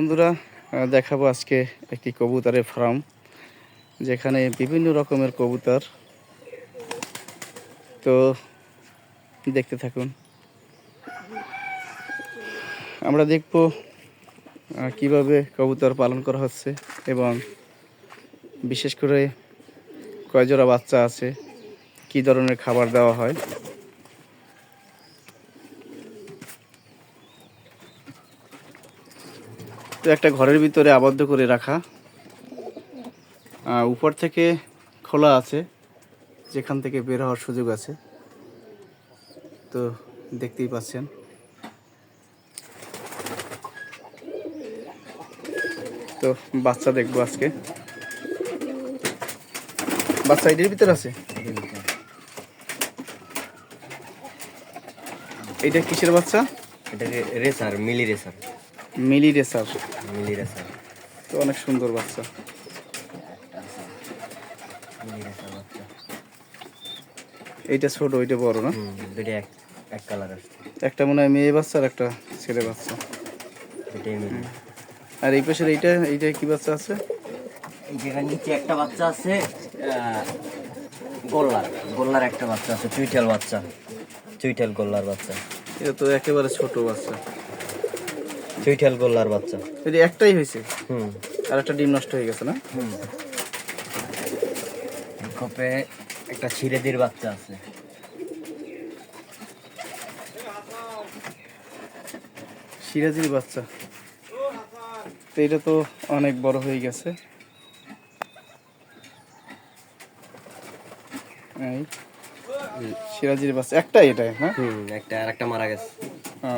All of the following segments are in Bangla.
বন্ধুরা দেখাবো আজকে একটি কবুতরের ফার্ম, যেখানে বিভিন্ন রকমের কবুতর। তো দেখতে থাকুন। আমরা দেখব কীভাবে কবুতর পালন করা হচ্ছে এবং বিশেষ করে কয় জোড়া বাচ্চা আছে, কি ধরনের খাবার দেওয়া হয়। একটা ঘরের ভিতরে আবদ্ধ করে রাখা। উপর থেকে খোলা আছে, যেখান থেকে বের হওয়ার সুযোগ আছে। তো দেখতেই পাচ্ছেন। তো বাচ্চা দেখব আজকে। বাচ্চা এটির ভিতরে আছে? এটা কিসের বাচ্চা? এটাকে রেসার, মিলি রেসার। মিলি রেসার মিলি রেসার তো অনেক সুন্দর বাচ্চা। এইটা ছোট ওইটা বড় না? দুটো এক এক কালার আসছে একটা মনে হয় মেয়ে বাচ্চা আর একটা ছেলে বাচ্চা। আর এই পাশের এইটা এইটা কি বাচ্চা আছে? যেখানে নিচে একটা বাচ্চা আছে গোল্লার। গোল্লার একটা বাচ্চা আছে চুইটাল বাচ্চা। চুইটাল গোল্লার বাচ্চা। এটা তো একেবারে ছোট বাচ্চা। চুইটাল গোল্লার বাচ্চা। এটা একটাই হয়েছে? হুম। আর একটা ডিম নষ্ট হয়ে গেছে না? হুম। খোপে একটা ছিঁড়েদির বাচ্চা আছে। সিরাজির বাচ্চা। তো এটা তো অনেক বড় হয়ে গেছে। এই সিরাজির বাচ্চা। একটাই এটা হ্যাঁ হুম একটা আর একটা মারা গেছে। ও।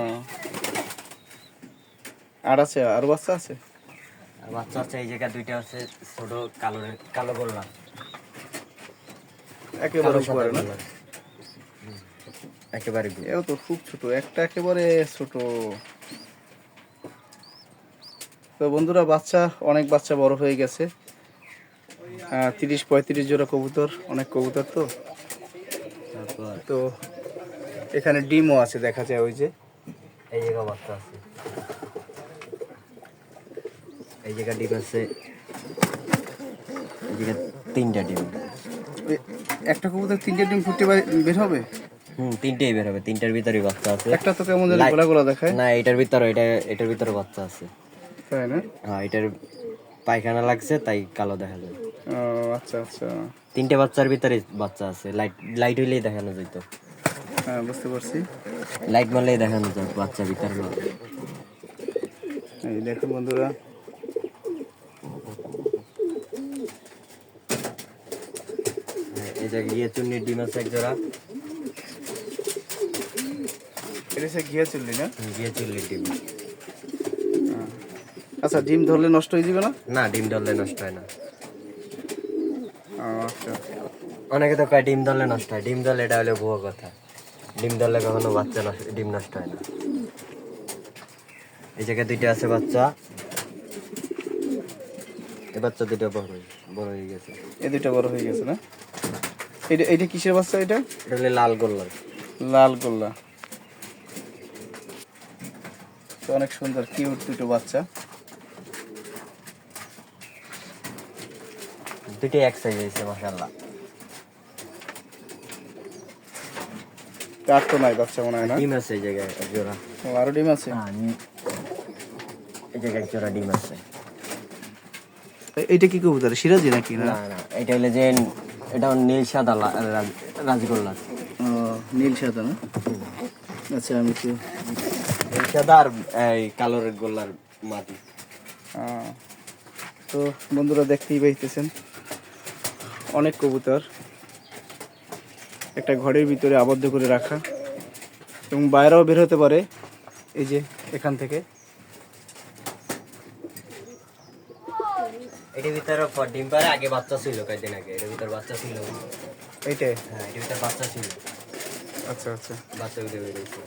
আর আছে আর বাচ্চা আছে? আর বাচ্চা আছে এই জায়গায় দুইটা আছে ছোট কালো কালো গোল্লা। একেবারে উপরে না? একেবারে এও তো খুব ছোট একটা একেবারে ছোট। তো বন্ধুরা বাচ্চা অনেক বাচ্চা বড় হয়ে গেছে। তিরিশ পঁয়ত্রিশ জোড়া কবুতর অনেক কবুতর তো? তো এখানে ডিমও আছে দেখা যায় ওই যে। এই জায়গা বাচ্চা আছে। এই জায়গা ডিম আছে এই জায়গা তিনটা ডিম। একটা কবুতর তিনটে ডিম ফুটে বের হবে? হুম তিনটেই বের হবে তিনটার ভিতরে বাচ্চা আছে। একটা তো কেমন জানি গোলা গোলা দেখায়। না এটার ভিতরে এটা এটার ভিতরে বাচ্চা আছে। তাই না? হ্যাঁ এটার পায়খানা লাগছে তাই কালো দেখা যায়। ও আচ্ছা আচ্ছা। তিনটে বাচ্চার ভিতরে বাচ্চা আছে। লাইট লাইট হইলেই দেখানো যেত হ্যাঁ বুঝতে পারছি। লাইট মারলেই দেখানো যায় বাচ্চা ভিতরে। এই দেখুন বন্ধুরা চুন্নির ডিম আছে এক জোড়া। এটা সে ঘিয়া চললি না? চুল্লির ডিম। আচ্ছা ডিম ধরলে নষ্ট হয়ে যাবে না? না ডিম ধরলে নষ্ট হয় না। আচ্ছা। অনেকে তো কয় ডিম ধরলে নষ্ট হয়। ডিম ধরলে এটা হলো ভুয়ো কথা। ডিম ধরলে কখনো বাচ্চা নষ্ট ডিম নষ্ট হয় না। এই জায়গায় দুইটা আছে বাচ্চা। এই বাচ্চা দুইটা বড় হয়ে বড় হয়ে গেছে। এই দুইটা বড় হয়ে গেছে না? এটা এইটা কিসের বাচ্চা এটা? এটা হলো লাল গোল্লার লাল গোল্লা। অনেক সুন্দর কিউট দুটো বাচ্চা। দুইটাই এক সাইজ হয়েছে তার তো নাই বাচ্চা মনে হয় না? ডিম আছে এই জায়গায় এক জোড়া। আরও ডিম আছে? হ্যাঁ, এই জায়গায় এক জোড়া ডিম আছে। এ- এইটা কি কবুতর? সিরাজি নাকি না? না না এটা হলো যে এটা নীল সাদা রাজগোল্লা। নীল সাদা না? আচ্ছা আমি তো নীল সাদা আর এই কালোর গোল্লার মাটি। তো বন্ধুরা দেখতেই পাইতেছেন অনেক কবুতর। একটা ঘরের ভিতরে আবদ্ধ করে রাখা এবং বাইরেও বের হতে পারে এই যে এখান থেকে। এটার ভিতরে ডিম পারে আগে বাচ্চা ছিল কয়েকদিন আগে। এটার ভিতরে বাচ্চা ছিল। এইটাই হ্যাঁ এটার ভিতরে বাচ্চা ছিল। আচ্ছা আচ্ছা। বাচ্চা উঠে বেরিয়েছে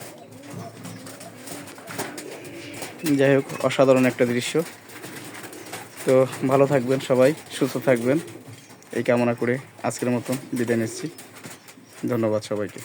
যাই হোক অসাধারণ একটা দৃশ্য। তো ভালো থাকবেন সবাই সুস্থ থাকবেন। এই কামনা করে আজকের মতন বিদায় নিচ্ছি। ধন্যবাদ সবাইকে।